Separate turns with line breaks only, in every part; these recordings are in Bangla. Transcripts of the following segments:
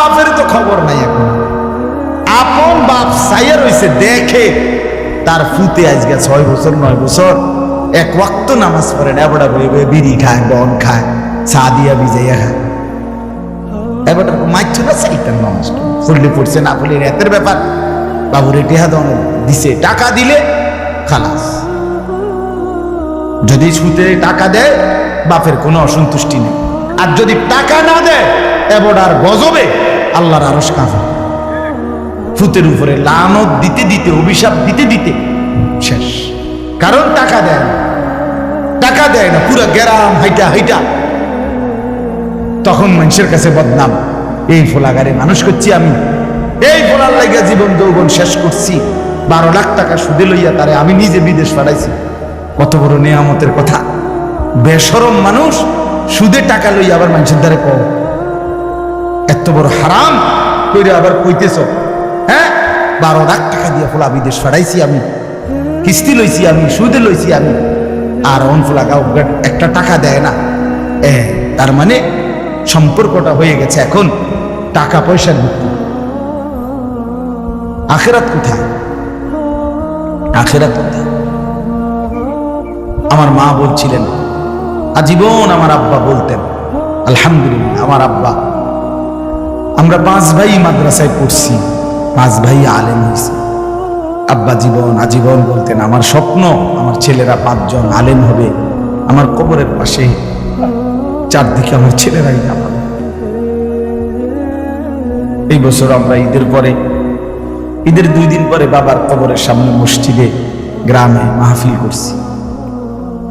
বাপের তো খবর নাই এখন। আপন বাপ সাইয়া রইছে, দেখে তার ফুতে আজকে ছয় বছর, নয় বছর। এক ওয়াক্ত নামাজ পড়ে না এবার বই বই বিড়ি খায়, বন খায়, চা দিয়া ভিজাইয়া খায় এবার মাইছো না চাইতেন নামাজ পড়লে পড়ছে, না পড়লে রাতের ব্যাপার। বাবুর টেহা দন দিছে, টাকা দিলে খালাস। যদি সুতে টাকা দেয়, বাপের কোনো অসন্তুষ্টি নেই। আর যদি টাকা না দেয় এবার আর গজবে। আল্লাহর আরস কাঁপে ফুতের উপরে লানত দিতে দিতে, অভিশাপ দিতে দিতে শেষ। কারণ টাকা দেয় না। টাকা দেয় না, পুরো গ্যারাম হাইটা হাইটা। তখন মানুষের কাছে বদনাম, এই ফোলাগারে মানুষ করছি আমি। এই ফোলার লাইগা জীবন যৌবন শেষ করছি। বারো লাখ টাকা সুদে লইয়া তারে আমি নিজে বিদেশ পাঠাইছি। কত বড় নেয়ামতের কথা। বেসরম মানুষ সুদে টাকা লইয়া আবার মানুষের দ্বারে এত বড় হারাম? কইরে আবার কইতেছ হ্যাঁ? বারো লাখ টাকা দিয়ে ফোলা বিদেশ পাঠাইছি আমি, কিস্তি লইছি আমি, সুদে লইছি আমি, আর অন ফোলা একটা টাকা দেয় না। তার মানে সম্পর্কটা হয়ে গেছে এখন টাকা পয়সার ভিত্তি। আখেরাত কোথায়? আখেরাত কোথায়? আমার মা বলছিলেন, আজীবন আমার আব্বা বলতেন, আলহামদুলিল্লাহ, আমার আব্বা আমরা পাঁচ ভাই মাদ্রাসায় পড়ছি, পাঁচ ভাই আলেম হয়েছি। আব্বা জীবন আজীবন বলতেন, আমার স্বপ্ন, আমার ছেলেরা পাঁচজন আলেম হবে, আমার কবরের পাশে চারদিকে আমার ছেলেরাই নামাবে। এই বছর আমরা ঈদের পরে, ঈদের দুই দিন পরে বাবার কবরের সামনে মসজিদে গ্রামে মাহফিল করছি।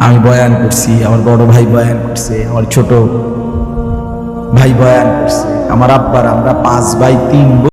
আমি বয়ান করছি, আমার বড় ভাই বয়ান করছে, আমার ছোট ভাই বয়ান করছে। আমার আব্বার আমরা পাঁচ ভাই তিন